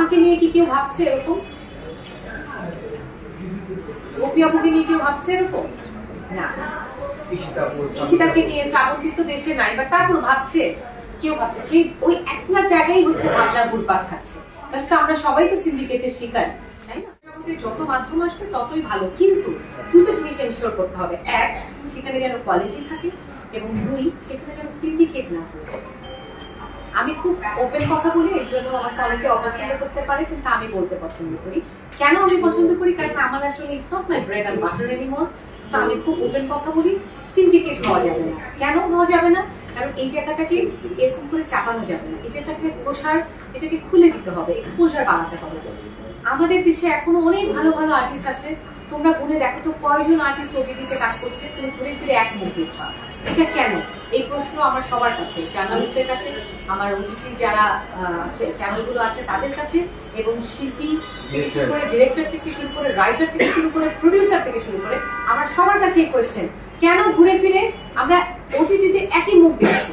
আমাকে নিয়ে কি কেউ ভাবছে এরকম? গোপী আপুকে নিয়ে কেউ ভাবছে এরকম? না। ঈশিতাকে নিয়ে শ্রাবন্তী তো দেশে নাই বা তারপর ভাবছে? কেউ ভাবছে। সেই ওই একটা জায়গায় হচ্ছে ভাবনা ঘুরপাক খাচ্ছে। তো আমরা সবাই তো সিন্ডিকেটের শিকার আমাদের যত মাধ্যম আসবে ততই ভালো। কিন্তু দুটো জিনিস এনশিওর করতে হবে। এক সেখানে যেন কোয়ালিটি থাকে এবং দুই সেখানে যেন সিন্ডিকেট না হয় আমি খুব ওপেন কথা বলি, এই জন্য আমাকে অনেকে অপছন্দ করতে পারে, কিন্তু আমি বলতে পছন্দ করি। কেন আমি পছন্দ করি? কারণ আমার আসলে it's not my bread and butter anymore আমি খুব ওপেন কথা বলি সিন্ডিকেট হওয়া যাবে না। কেন হওয়া যাবে না? কারণ এই জায়গাটাকে এরকম করে চাপানো যাবে না। এই জায়গাটাকে প্রসার এটাকে খুলে দিতে হবে এক্সপোজার বাড়াতে হবে। আমাদের দেশে এখনও অনেক ভালো ভালো আর্টিস্ট আছে। তোমরা গুনে দেখো তো কয়জন আর্টিস্ট ওটিটিতে কাজ করছে তুমি ঘুরে ফিরে এক মুখ দেখবা এটা কেন? এই প্রশ্ন আমার সবার কাছে জার্নালিস্টদের কাছে আমার ওটিটি যারা চ্যানেলগুলো আছে তাদের কাছে এবং শিল্পী থেকে শুরু করে ডিরেক্টর থেকে শুরু করে রাইটার থেকে শুরু করে প্রডিউসার থেকে শুরু করে আমার সবার কাছে এই কোয়েশ্চেন কেন ঘুরে ফিরে? আমরা ওটিটিতে একই মুখ দেখছি।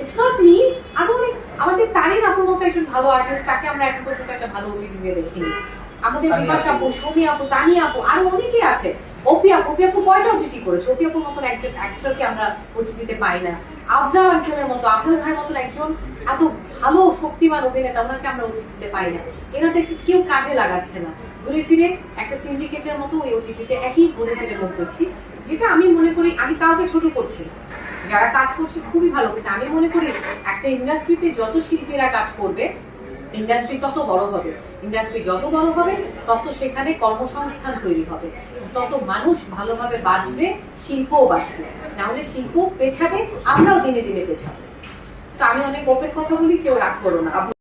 ইটস নট মি আরও অনেক আমাদের তারিন আপুর মতো একজন ভালো আর্টিস্ট তাকে আমরা এখন পর্যন্ত একটা ভালো ওটিটি দিয়ে দেখিনি। আমাদের বিকাশ আপু। সৌমি আপু তানিয়া আপু আরও অনেকেই আছে। অপি আপু অপি আপু কয়টা ওটিটি করেছে? অপি আপুর মতন একজন অ্যাক্টরকে আমরা ওটিটিতে পাই না। আফজাল আঙ্কেলের মতো আফজাল ভাইয়ের মতন একজন এত ভালো শক্তিমান অভিনেতা ওনাকে আমরা ওটিটিতে পাই না। এনাদেরকে কেউ কাজে লাগাচ্ছে না। ঘুরে ফিরে একটা সিন্ডিকেটের মতো ওই ওটিটিতে একই ঘুরে ফিরে মুখ দেখছি, যেটা আমি মনে করি, আমি কাউকে ছোট করছি যারা কাজ করছে খুবই ভালো, কিন্তু আমি মনে করি একটা ইন্ডাস্ট্রিতে যত শিল্পীরা কাজ করবে ইন্ডাস্ট্রি তত বড় হবে ইন্ডাস্ট্রি যত বড় হবে, তত সেখানে কর্মসংস্থান তৈরি হবে। তত মানুষ ভালোভাবে বাঁচবে, শিল্পও বাঁচবে। না হলে শিল্প পেছাবে, আমরাও দিনে দিনে পেছাবো। তো আমি অনেক ওপেন কথা বলি, কেউ রাগ করো না।